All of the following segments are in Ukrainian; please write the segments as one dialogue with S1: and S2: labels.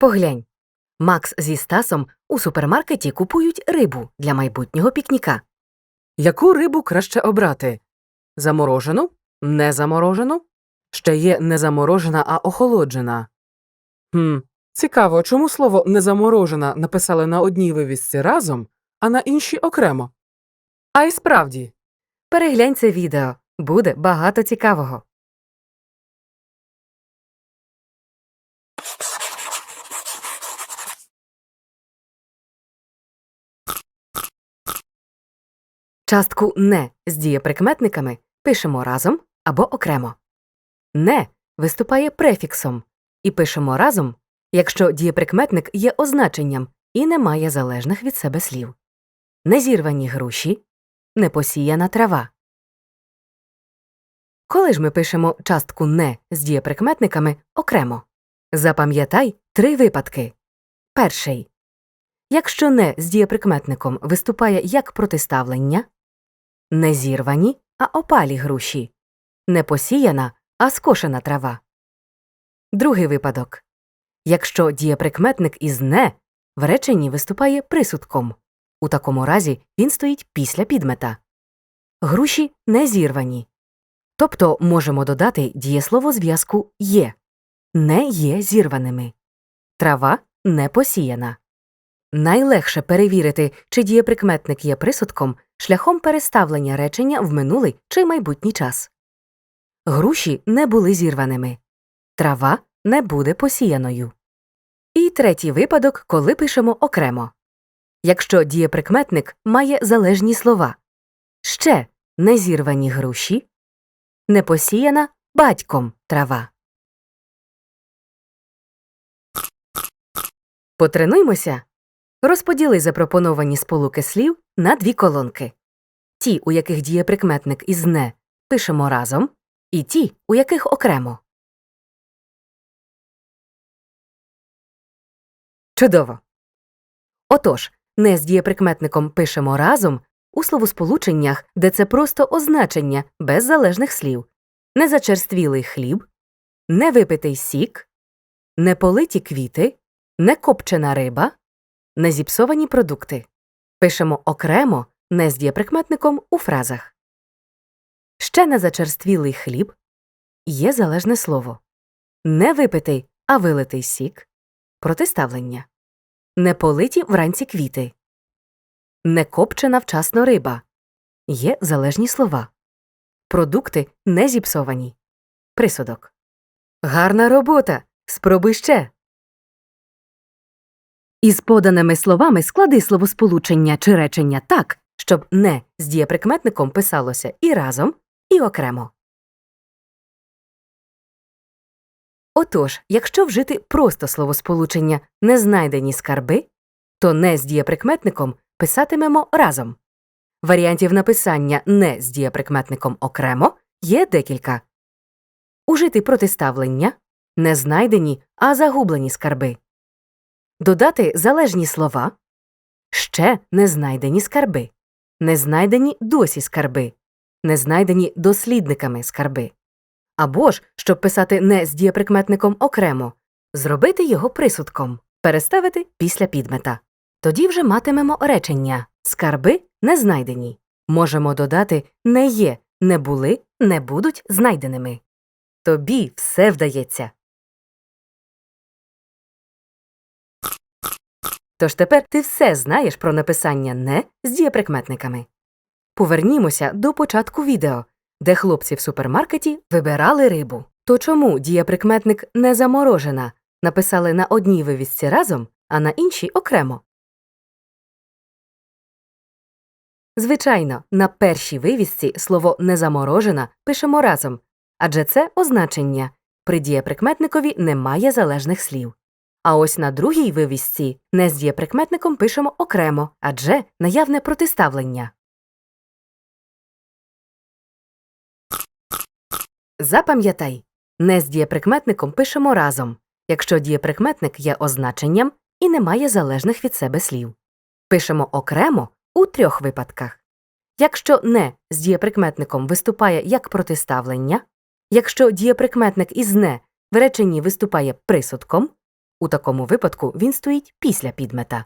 S1: Поглянь. Макс зі Стасом у супермаркеті купують рибу для майбутнього пікніка.
S2: Яку рибу краще обрати? Заморожену? Незаморожену? Ще є не заморожена, а охолоджена. Хм, цікаво, чому слово незаморожена написали на одній вивісці разом, а на іншій окремо. А й справді,
S1: Переглянь це відео. Буде багато цікавого. Частку не з дієприкметниками пишемо разом або окремо. Не виступає префіксом і пишемо разом, якщо дієприкметник є означенням і не має залежних від себе слів. Незірвані груші, непосіяна трава. Коли ж ми пишемо частку не з дієприкметниками окремо? Запам'ятай три випадки. Перший. Якщо не з дієприкметником виступає як протиставлення, не зірвані, а опалі груші, не посіяна, а скошена трава. Другий випадок. Якщо дієприкметник із не в реченні виступає присудком. У такому разі він стоїть після підмета. Груші не зірвані. Тобто можемо додати дієслово зв'язку є. Не є зірваними. Трава не посіяна. Найлегше перевірити, чи дієприкметник є присудком шляхом переставлення речення в минулий чи майбутній час. Груші не були зірваними. Трава не буде посіяною. І третій випадок, коли пишемо окремо. Якщо дієприкметник має залежні слова ще не зірвані груші, не посіяна батьком трава. Потренуймося. Розподіли запропоновані сполуки слів на дві колонки. Ті, у яких дієприкметник із не пишемо разом, і ті, у яких окремо. Чудово. Отож, не з дієприкметником пишемо разом у словосполученнях, де це просто означення без залежних слів незачерствілий хліб, невипитий сік, неполиті квіти, некопчена риба, незіпсовані продукти. Пишемо окремо не з дієприкметником у фразах. Ще незачерствілий хліб є залежне слово. Не випитий, а вилитий сік протиставлення. Не политі вранці квіти. Не копчена вчасно риба. Є залежні слова. Продукти не зіпсовані. Присудок. Гарна робота. Спробуй ще. Із поданими словами склади словосполучення чи речення так, щоб не з дієприкметником писалося і разом, і окремо. Отож, якщо вжити просто словосполучення незнайдені скарби, то не з дієприкметником писатимемо разом. Варіантів написання не з дієприкметником окремо є декілька. Ужити протиставлення не знайдені, а загублені скарби. Додати залежні слова ще не знайдені скарби, не знайдені досі скарби, не знайдені дослідниками скарби. Або ж, щоб писати не з дієприкметником окремо, зробити його присудком, переставити після підмета. Тоді вже матимемо речення скарби не знайдені. Можемо додати не є, не були, не будуть знайденими. Тобі все вдається. Тож тепер ти все знаєш про написання не з дієприкметниками. Повернімося до початку відео, де хлопці в супермаркеті вибирали рибу. То чому дієприкметник не заморожена написали на одній вивісці разом, а на іншій окремо? Звичайно, на першій вивісці слово незаморожена пишемо разом, адже це означення. При дієприкметникові немає залежних слів. А ось на другій вивісці не з дієприкметником пишемо окремо, адже наявне протиставлення. Запам'ятай, не з дієприкметником пишемо разом, якщо дієприкметник є означенням і не має залежних від себе слів. Пишемо окремо у трьох випадках. Якщо не з дієприкметником виступає як протиставлення, якщо дієприкметник із не в реченні виступає присудком, У такому випадку він стоїть після підмета.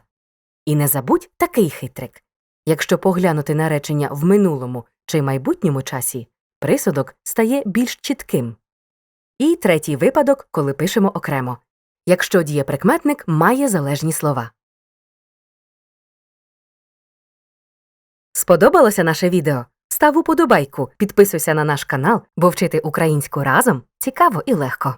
S1: І не забудь такий хитрик. Якщо поглянути на речення в минулому чи майбутньому часі, присудок стає більш чітким. І третій випадок, коли пишемо окремо. Якщо дієприкметник має залежні слова. Сподобалося наше відео? Став уподобайку, підписуйся на наш канал, бо вчити українську разом цікаво і легко.